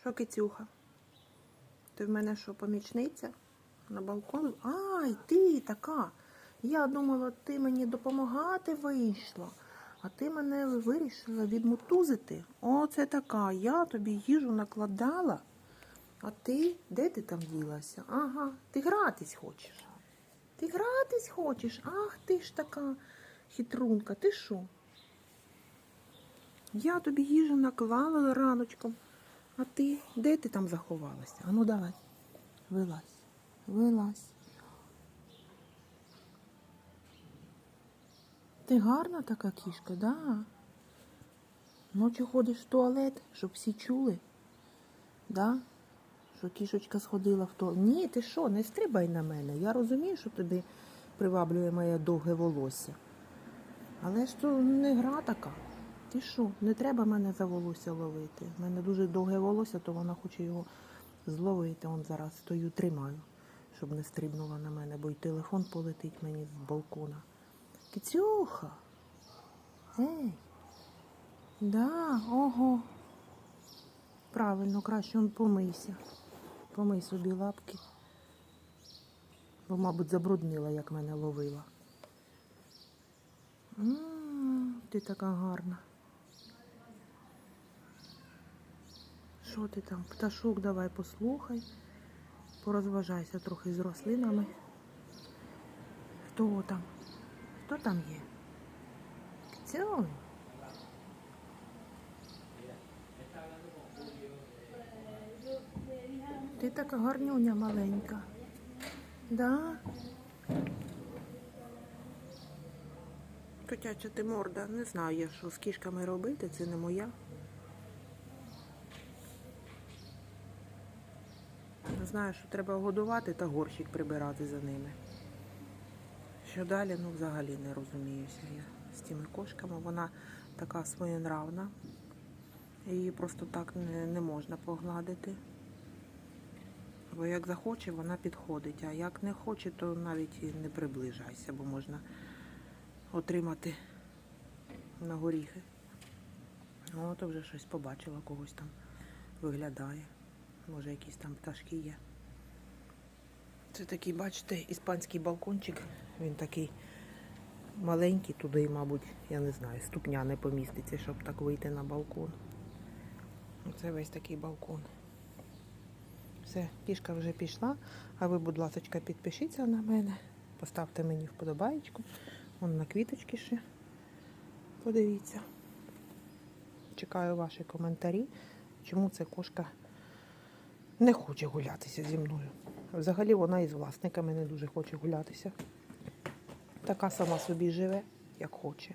Що, кицюха? Ти в мене що, помічниця? На балкон? Ай, ти така. Я думала, ти мені допомагати вийшла, а ти мене вирішила відмутузити. Оце така. Я тобі їжу накладала. А ти де ти там ділася? Ага, ти гратись хочеш. Ти гратись хочеш? Ах, ти ж така хитрунка, ти що? Я тобі їжу наклала раночком. А ти де ти там заховалася? Ану давай. Вилазь. Вилазь. Ти гарна така кішка, да? Ночі ходиш в туалет, щоб всі чули. Да? Що кішечка сходила в туалет. Ні, ти що, не стрибай на мене. Я розумію, що тобі приваблює моє довге волосся. Але ж то не гра така. Ти що, не треба мене за волосся ловити. У мене дуже довге волосся, то вона хоче його зловити. Он зараз стою, тримаю, щоб не стрибнула на мене, бо й телефон полетить мені з балкона. Кицюха. Ей. Да, ого. Правильно, краще он помийся. Помий собі лапки. Бо, мабуть, забруднила, як мене ловила. Ти така гарна. Що ти там? Пташок давай послухай. Порозважайся трохи з рослинами. Хто там? Хто там є? Цьой. Ти така гарнюня маленька. Да? Котяча ти морда, не знаю я, що з кішками робити, це не моя. Знаю, що треба годувати та горщик прибирати за ними. Що далі, ну взагалі не розуміюся я з цими кошками. Вона така своєнравна. Її просто так не, не можна погладити. Бо як захоче, вона підходить, а як не хоче, то навіть і не приближайся, бо можна отримати на горіхи. Ну, то вже щось побачила, когось там виглядає. Може, якісь там пташки є. Це такий, бачите, іспанський балкончик. Він такий маленький, туди, мабуть, я не знаю, ступня не поміститься, щоб так вийти на балкон. Оце весь такий балкон. Все, кішка вже пішла. А ви, будь ласка, підпишіться на мене, поставте мені вподобаєчку. Вон на квіточки ще. Подивіться. Чекаю ваші коментарі, чому ця кошка не хоче гулятися зі мною. Взагалі вона із власниками не дуже хоче гулятися. Така сама собі живе, як хоче.